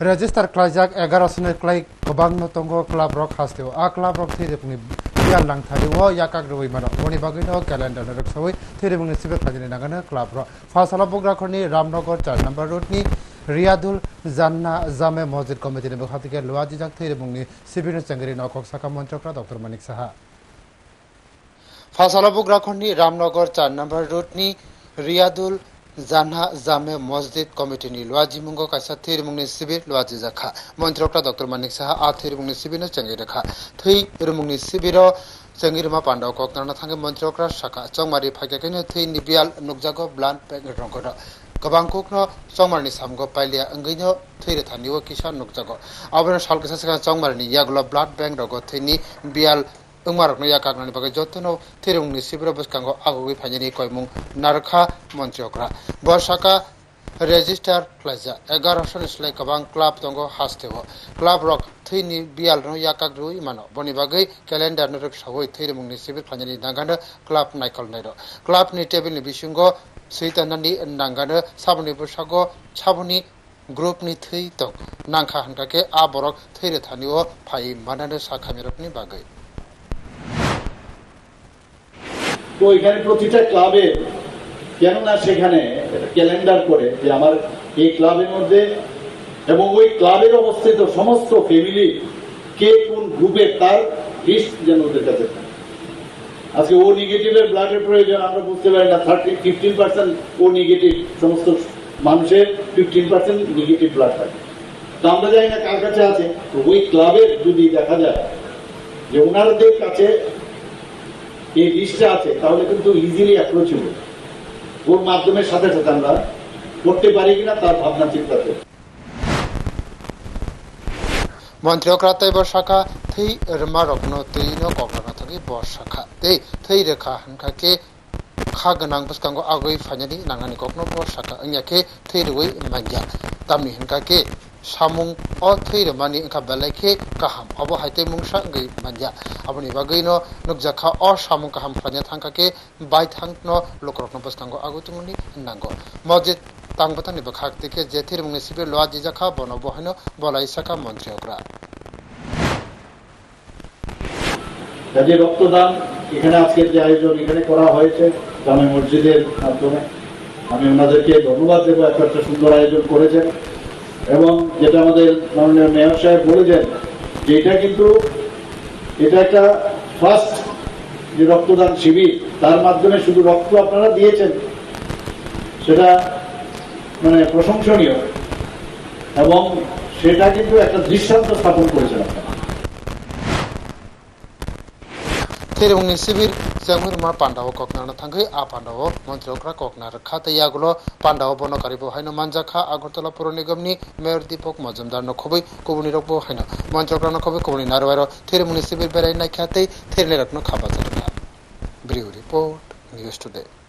register klaijak egaro sene klai kobang no tongo club rok hasteo a club rok thide pungni bian lang thari wo yakak roi mano oni bagin no calendar no rok sawai thide pungni sibe khajine nagana club rok fasala bogra khoni ramnogor 4 number road ni Riadul জান্না জামে মসজিদ কমিটির এবং হাতিকে লোয়াজি জাকথির এবং সিবির চাঙ্গিরি নখক শাখা মন্ত্রকরা ডক্টর মানিক সাহা ফাসালাবুগ্রাখণ্ডী রামনগর চার নম্বর রুটনি রিয়াদুল জানহা জামে মসজিদ কমিটিনি লোয়া জিমুঙ্গ কাইসা থিরমুংনি সিবির লোয়া জিজাখা মন্ত্রকটা ডক্টর মানিক সাহা আ থিরমুংনি সিবিনো চেঙ্গি রেখা। থৈ রমুংনি সিবিরো চেঙ্গি রমা পান্ডাও কক্তানা থাঙ্গে মন্ত্রকরা শাখা। চংমারি ফাইকাকাইনো থৈ নিবিয়াল নুকজাগো ব্লান প্যাকেট রংকটা গবাংকুকনো চংমারনি সামগো পাইলিয়া অঙ্গিনো থৈরে থানিও কিসা নুকজাগো। আবার সালকেসা সেখানে চংমারনি ইয়াগুলো ব্লাড ব্যাংক রগো থৈনি বিয়াল 응마럭노 야각나니 바게 저토노 테르웅니 시브라 버스칸고 아고기 파니니 거이뭉 나르카 মন্ত্রকরা বর্ষাকা রেজিস্টার ক্লাইজা এগারো সন ইসলাই কবাং ক্লাব দঙ্গ হাসতেব ক্লাব রক থৈনি বিয়াল নো ইয়াকাক রুই মানো বনি বাগৈ ক্যালেন্ডার নরক সবই থৈরে মুংনি সিবির ফানি নাগানো ক্লাব নাইকল নাইর ক্লাব নি টেবিল নি বিসুঙ্গ সৈতানানি নাগানো সাবনি বসাগ সাবনি গ্রুপনি থৈ দं নাংখা হানকাকে আ বরক থৈরে থানিও ফাই মানানো সাখামিরকনি বাগৈ তো এখানে প্রতিটা ক্লাবে, কেননা সেখানে ক্যালেন্ডার করে যে আমার এই ক্লাবের মধ্যে এবং ওই ক্লাবের অবস্থিত সমস্ত ফ্যামিলি কে কোন গ্রুপে তার লিস্ট যেন ওদের কাছে আজকে ও নেগেটিভের ব্লাডের প্রয়োজন, আমরা বুঝতে পারি না thirty fifteen percent O negative সমস্ত মানুষের ফিফটিন পার্সেন্ট নেগেটিভ ব্লাড থাকে। তো আমরা জানি না কার কাছে আছে ওই ক্লাবের যদি দেখা যায় যে ওনাদের কাছে এই লিস্টটা আছে, তাহলে কিন্তু ইজিলি অ্যাপ্রোচেবল ওর মাধ্যমের সাথে সাথে আমরা করতে পারি কিনা তার ভাবনা, চিন্তা করি মন্ত্রী অকরাতৈব শাখা থেই রমারগ্ন তৈন কগ্রনা থাকি বর তেই, থেই রেখা হানখাকে খা গনাং বুসকাঙ্গ আগৈ কগ্ন থেই রুই হানকাকে সামুং অ থৈ রমানি ওংখা বেলাইকে কাহাম অব হাইতে মুংসা গৈ মাইয়া aboni bagui no nukjakha o samung kaham phanya thangkake bai thang no lokrokno boskango agu tungni nango. Mosjid tangbatani bakhak থেকে জেথির মুংনি সিবে লোয়া জিজাখা বন বহানো বলাই শাখা মন্ত্রী অগ্রা কাজে রক্তদান এখানে আজকের যে আয়োজন এখানে করা হয়েছে জামে মসজিদের মাধ্যমে আমি ওনাদেরকে ধন্যবাদ দেবো একটা সুন্দর আয়োজন করেছেন এবং যেটা আমাদের মাননীয় মেয়র সাহেব বলেছেন যে এটা কিন্তু, এটা একটা ফার্স্ট যে রক্তদান শিবির, তার মাধ্যমে শুধু রক্ত আপনারা দিয়েছেন, সেটা মানে প্রশংসনীয়। এবং সেটা কিন্তু একটা দৃষ্টান্ত স্থাপন করেছেন আপনারা। থিরমুংনি সিবির জামুর মা পান্ডাও ককনার থাঙ্গৈ আ পান্ডাও মন্ত্রী অগ্রা ককনা রক্ষা তৈয়াগুলো পান্ডাও বনকারী বহাইনো মানজাখা আগরতলা পৌর নিগমনি মেয়র দীপক মজুমদার নখবৈ কুবুনি রক বহাইনো মন্ত্রী অগ্রা নখবৈ কুবুনি নারওয়ারো থিরমুংনি সিবির বেড়াই নাইখাতেই থিরনে রকনো খাবা জানা ব্রিউ রিপোর্ট নিউজ টুডে